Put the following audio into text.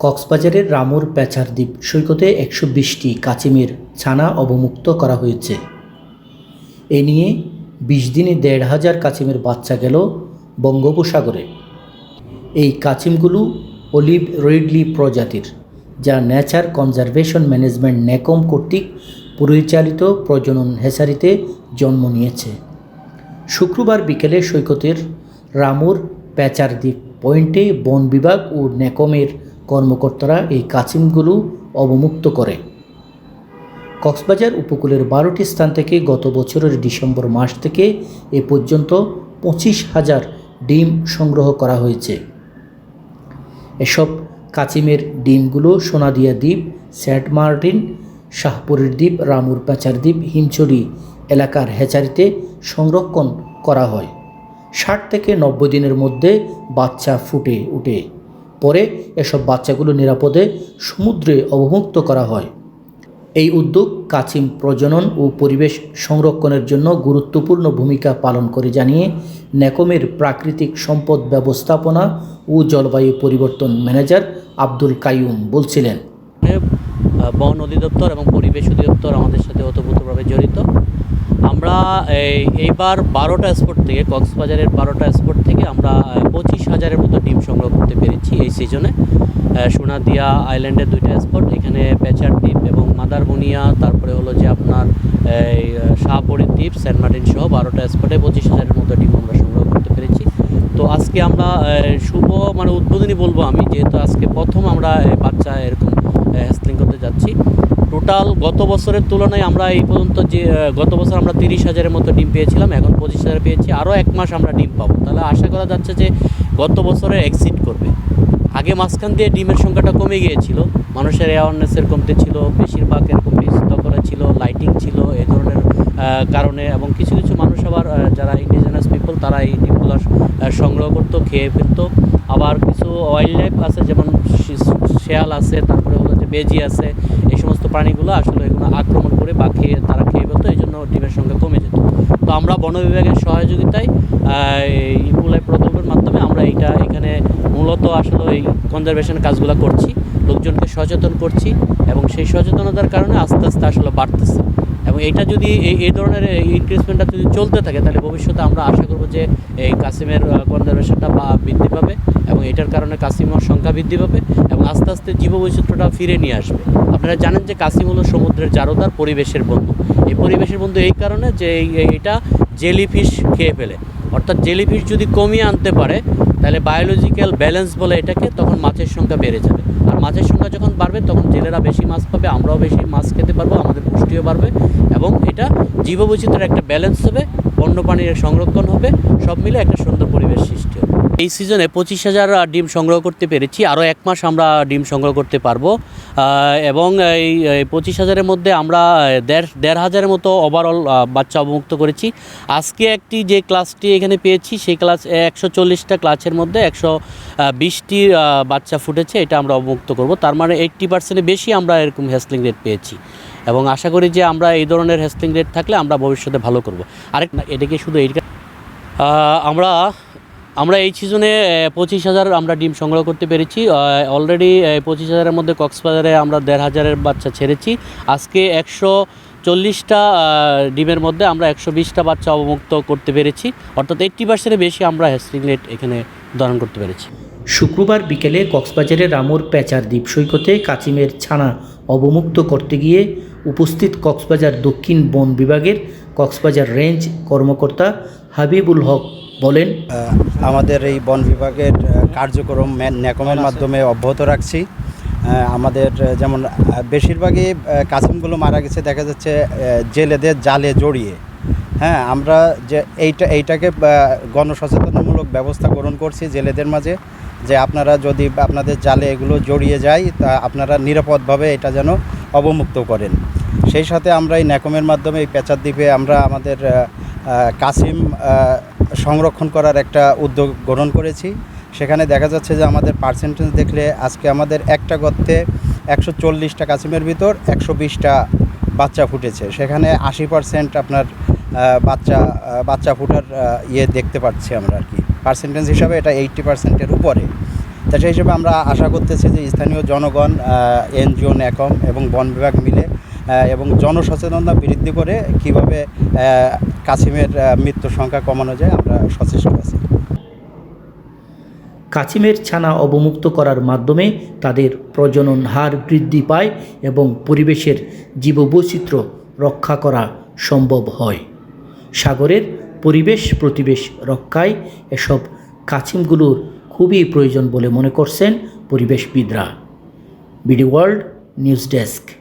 কক্সবাজারের রামুর প্যাচার দ্বীপ সৈকতে একশো বিশটি কাচিমের ছানা অবমুক্ত করা হয়েছে। এ নিয়ে বিশ দিনে দেড় হাজার কাচিমের বাচ্চা গেল বঙ্গোপসাগরে। এই কাচিমগুলো অলিভ রিডলি প্রজাতির, যা নেচার কনজারভেশন ম্যানেজমেন্ট ন্যাকম কর্তৃক পরিচালিত প্রজনন হেসারিতে জন্ম নিয়েছে। শুক্রবার বিকেলে সৈকতের রামুর প্যাচার দ্বীপ পয়েন্টে বন বিভাগ ও ন্যাকমের কর্মকর্তারা এই কাচিমগুলো অবমুক্ত করে। কক্সবাজার উপকূলের বারোটি স্থান থেকে গত বছরের ডিসেম্বর মাস থেকে এ পর্যন্ত পঁচিশ হাজার ডিম সংগ্রহ করা হয়েছে। এসব কাচিমের ডিমগুলো সোনাদিয়া দ্বীপ সেন্ট মার্টিন, শাহপুরের দ্বীপ, রামুর প্যাচার দ্বীপ, হিমছড়ি এলাকার হেচারিতে সংরক্ষণ করা হয়। ষাট থেকে নব্বই দিনের মধ্যে বাচ্চা ফুটে উঠে পরে এসব বাচ্চাগুলো নিরাপদে সমুদ্রে অবমুক্ত করা হয়। এই উদ্যোগ কাছিম প্রজনন ও পরিবেশ সংরক্ষণের জন্য গুরুত্বপূর্ণ ভূমিকা পালন করে জানিয়ে ন্যাকমের প্রাকৃতিক সম্পদ ব্যবস্থাপনা ও জলবায়ু পরিবর্তন ম্যানেজার আব্দুল কাইয়ুম বলছিলেন। বন অধিদপ্তর এবং পরিবেশ অধিদপ্তর আমাদের সাথে ওতপ্রোতভাবে জড়িত। আমরা এই, এইবার বারোটা স্পট থেকে, কক্সবাজারের বারোটা স্পট থেকে আমরা পঁচিশ হাজারের মতো ডিম সংগ্রহ করতে পেরেছি সোনাদিয়া আইল্যান্ডের দুইটা স্পট এখানে পেচার দ্বীপ এবং মাদারবনিয়া তারপরে হলো যে আপনার, এই শাহপরীর দ্বীপ সেন্ট মার্টিন সহ বারোটা স্পটে পঁচিশ হাজারের মতো ডিম আমরা সংগ্রহ করতে পেরেছি। তো আজকে আমরা শুভ মানে উদ্বোধনী বলব আমি, যেহেতু আজকে প্রথম আমরা বাচ্চা এরকম হ্যাসলিং করতে যাচ্ছি। টোটাল গত বছরের তুলনায় আমরা এই পর্যন্ত যে গত বছর আমরা তিরিশ হাজারের মতো ডিম পেয়েছিলাম, এখন পঁচিশ হাজার পেয়েছি, আরও এক মাস আমরা ডিম পাবো। তাহলে আশা করা যাচ্ছে যে গত বছরে এক্সিট করবে। আগে মাঝখান দিয়ে ডিমের সংখ্যাটা কমে গিয়েছিল। মানুষের অ্যাওয়ারনেসের কমতে ছিল, বেশিরভাগ এরকম বিস্তৃত করা ছিল লাইটিং ছিল, এ ধরনের কারণে এবং কিছু কিছু মানুষ আবার যারা ইন্ডিজিনাস পিপল তারা এই ডিমগুলো সংগ্রহ করতো, খেয়ে ফেলতো। আবার কিছু ওয়াইল্ড লাইফ আছে, যেমন শেয়াল আছে, তারপরে হলো যে বেজি আছে, এই সমস্ত প্রাণীগুলো আসলে এগুলো আক্রমণ করে বা খেয়ে, তারা খেয়ে ফেলতো, এই জন্য ডিমের আমরা বন বিভাগের সহযোগিতায় এই ইপুলাই প্রকল্পের মাধ্যমে আমরা এইটা এখানে মূলত আসলে এই কনজারভেশন কাজগুলো করছি, লোকজনকে সচেতন করছি এবং সেই সচেতনতার কারণে আস্তে আস্তে আসলে বাড়তেছে। এবং এটা যদি এই এই ধরনের ইনক্রিজমেন্টটা যদি চলতে থাকে, তাহলে ভবিষ্যতে আমরা আশা করব যে এই কাসিমের কনজারভেশনটা বৃদ্ধি পাবে এবং এটার কারণে কাসিমের সংখ্যা বৃদ্ধি পাবে এবং আস্তে আস্তে জীববৈচিত্র্যটা ফিরে নিয়ে আসবে। আপনারা জানেন যে কাসিম হলো সমুদ্রের জারদার পরিবেশের বন্ধু। এই পরিবেশের বন্ধু এই কারণে যে এটা জেলিফিশ খেয়ে ফেলে। অর্থাৎ জেলিফিশ যদি কমিয়ে আনতে পারে, তাহলে বায়োলজিক্যাল ব্যালেন্স বলে এটাকে, তখন মাছের সংখ্যা বেড়ে যাবে। আর মাছের সংখ্যা যখন বাড়বে, তখন জেলেরা বেশি মাছ পাবে, আমরাও বেশি মাছ খেতে পারব, আমাদের পুষ্টিও বাড়বে, এবং এটা জীববৈচিত্র্যের একটা ব্যালেন্স হবে, বন্যপ্রাণীর সংরক্ষণ হবে, সব মিলে একটা সুন্দর পরিবেশ সৃষ্টি হবে। এই সিজনে পঁচিশ হাজার ডিম সংগ্রহ করতে পেরেছি। আরও এক মাস আমরা ডিম সংগ্রহ করতে পারব। এবং এই পঁচিশ হাজারের মধ্যে আমরা দেড় দেড় হাজারের মতো ওভারঅল বাচ্চা অবমুক্ত করেছি। আজকে একটি যে ক্লাসটি এখানে পেয়েছি, সেই ক্লাস একশো চল্লিশটা ক্লাসের মধ্যে একশো বিশটি বাচ্চা ফুটেছে, এটা আমরা অবমুক্ত করব। তার মানে এইট্টি পার্সেন্টের বেশি আমরা এরকম হ্যাসলিং রেট পেয়েছি। এবং আশা করি যে আমরা এই ধরনের হ্যাসলিং রেট থাকলে আমরা ভবিষ্যতে ভালো করব। আরেক না এটাকে শুধু এই আমরা আমরা এই সিজনে পঁচিশ হাজার আমরা ডিম সংগ্রহ করতে পেরেছি। অলরেডি পঁচিশ হাজারের মধ্যে কক্সবাজারে আমরা দেড় হাজারের বাচ্চা ছেড়েছি। আজকে একশো চল্লিশটা ডিমের মধ্যে আমরা একশো বিশটা বাচ্চা অবমুক্ত করতে পেরেছি। অর্থাৎ এইট্টি পার্সেন্টের বেশি আমরা হ্যাসলিং রেট এখানে ধারণ করতে পেরেছি। শুক্রবার বিকেলে কক্সবাজারের রামুর প্যাচার দ্বীপ সৈকতে কাচিমের ছানা অবমুক্ত করতে গিয়ে উপস্থিত কক্সবাজার দক্ষিণ বন বিভাগের কক্সবাজার রেঞ্জ কর্মকর্তা হাবিবুল হক বলেন আমাদের এই বন বিভাগের কার্যক্রম ন্যাকমের মাধ্যমে অব্যাহত রাখছি। আমাদের যেমন বেশিরভাগই কাসিমগুলো মারা গেছে দেখা যাচ্ছে জেলেদের জালে জড়িয়ে। হ্যাঁ আমরা যে এইটা এইটাকে গণসচেতনমূলক ব্যবস্থা গ্রহণ করছি জেলেদের মাঝে যে আপনারা যদি আপনাদের জালে এগুলো জড়িয়ে যায় তা আপনারা নিরাপদভাবে এটা যেন অবমুক্ত করেন। সেই সাথে আমরা এই ন্যাকমের মাধ্যমে এই পেঁচার দ্বীপে আমরা আমাদের কাসিম সংরক্ষণ করার একটা উদ্যোগ গ্রহণ করেছি। সেখানে দেখা যাচ্ছে যে আমাদের পার্সেন্টেজ দেখলে আজকে আমাদের একটা গর্তে একশো চল্লিশটা কাসিমের ভিতর একশো বিশটা বাচ্চা ফুটেছে। সেখানে আশি পার্সেন্ট আপনার বাচ্চা বাচ্চা ফুটার ইয়ে দেখতে পাচ্ছি আমরা আর কি। পার্সেন্টেজ হিসাবে এটা এইট্টি পার্সেন্টের উপরে। তা সেই হিসেবে আমরা আশা করতেছি যে স্থানীয় জনগণ এনজিও, ন্যাকম এবং বন বিভাগ মিলে এবং জনসচেতনতা বৃদ্ধি করে কীভাবে কাছিমের মৃত্যুর সংখ্যা কমানো যায় আমরা সচেষ্ট আছি। কাছিমের ছানা অবমুক্ত করার মাধ্যমে তাদের প্রজনন হার বৃদ্ধি পায় এবং পরিবেশের জীববৈচিত্র্য রক্ষা করা সম্ভব হয়। সাগরের পরিবেশ প্রতিবেশ রক্ষায় এসব কাছিমগুলোর খুবই প্রয়োজন বলে মনে করছেন পরিবেশবিদরা। BD world news desk.